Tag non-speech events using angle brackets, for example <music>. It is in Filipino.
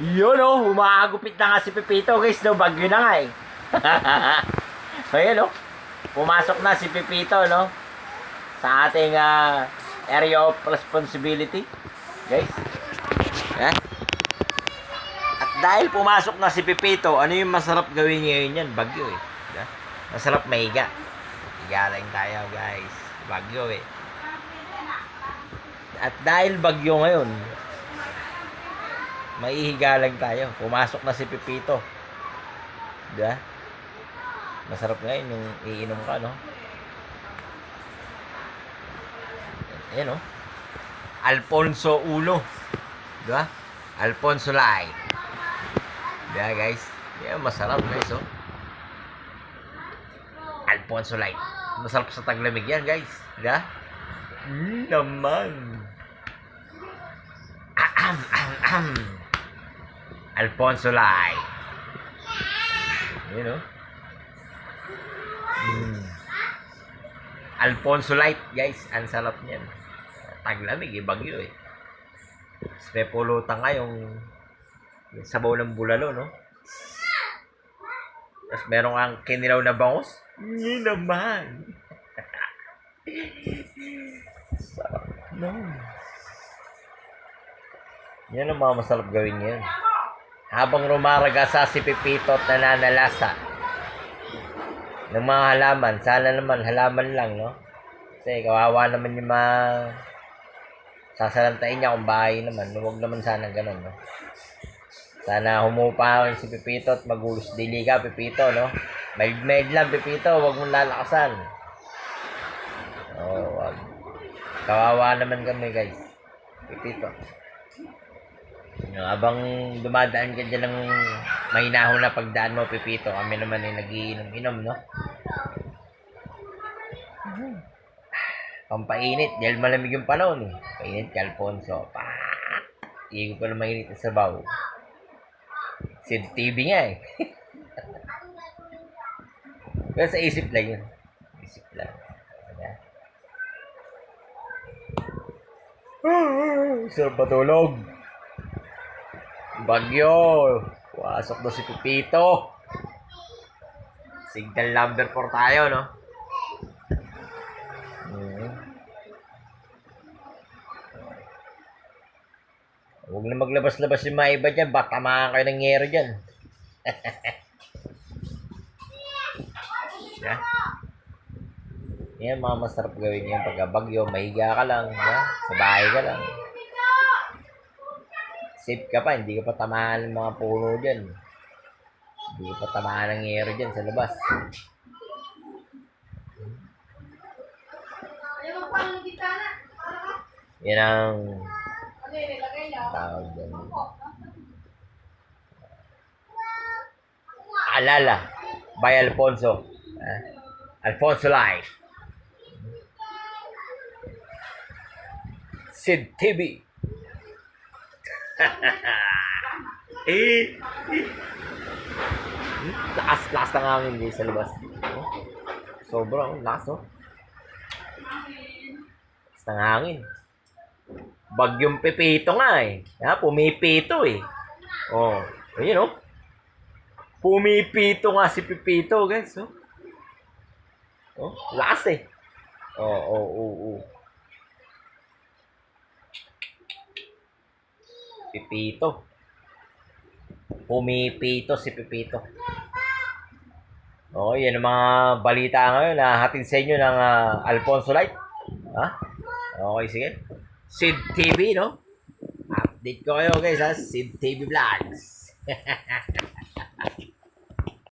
Yun oh, humahagupit na nga si Pipito guys, no? Bagyo na nga eh. <laughs> Ayan oh, pumasok na si Pipito, no? Sa ating ah, area of responsibility. Guys. Eh? At dahil pumasok na si Pipito, ano yung masarap gawin ngayon yan? Bagyo eh. Diba? Masarap mahiga. Higa lang tayo guys. Bagyo eh. At dahil bagyo ngayon, maihiga lang tayo. Pumasok na si Pipito. Diba? Masarap ngayon yung iinom ka, no? Ayan, no? Alfonso Ulo. Diba? Alfonso Light. Diba, guys? Yan, masarap, guys, oh. Alfonso Light. Masarap sa taglamig yan, guys. Diba? Mm, naman. Ahem, ahem, ahem. Alfonso Lai. You know? Mm. Alfonso Light, guys. Ang sarap niyan. Taglamig, eh. Bagyo, eh. Tapos may pulutan nga yung, sabaw ng bulalo, no? Tapos meron kang kinilaw na bangus. Yun naman. <laughs> sarap. No. Yan ang mga masarap gawin ngayon. Habang rumaragasa si Pipito at nananalasa ng mga halaman, sana naman halaman lang, no? Kasi kawawa naman yung mga sasalantain niya kung bahay naman. Huwag naman sana ganun, no? Sana humupa si Pipito at magulos dili ka, Pipito, no? Mild-mild lang, Pipito. Huwag mong lalakasan. Oh, wag. Kawawa naman kami, guys. Pipito. Yung habang dumadaan ka dyan ng mahinahon na pagdaan mo, Pipito, kami naman ay nagiinom-inom, no? Pampainit, dahil malamig yung panahon, eh. Painit ka, Alfonso. Pa! Ko pa na mainit sa sabaw. Sid TV nga, eh. <laughs> Pero sa isip lang yun. Isip lang. Sarap patulog. Bagyo. Pasok na si Pipito. Signal number 4 tayo, no? Hmm. Huwag na maglabas-labas yung mga iba dyan. Baka tamaan kayo ng ngero dyan. <laughs> yeah. Yan, mga masarap gawin yan. Pagka bagyo, mahiga ka lang. Yeah? Sa bahay ka lang. Safe ka pa, hindi ka pa tamaan ng mga puno dyan. Hindi ka pa tamaan ng ngero dyan sa labas. Yan ang tawag dyan. Alala by Alfonso. Ah, Alfonso Live. Sid TV. <laughs> eh, eh. Lakas, lakas ng hangin din sa labas. Oh. Sobra, oh. lakas oh. Lakas ng hangin. Bagyong pipito nga eh. Ha, pumipito eh. Oh, ayun oh. Pumipito nga si Pipito, guys. Oh, oh lakas eh. Oh, oh, oh, oh. Pipito. Pumipito si Pipito. Oh, yan ang mga balita ngayon na hatid sa inyo ng ah, Alfonso Light. Ha? Okay, sige. Sid TV, no? Update ko kayo guys ha. Sid TV Vlogs. <laughs>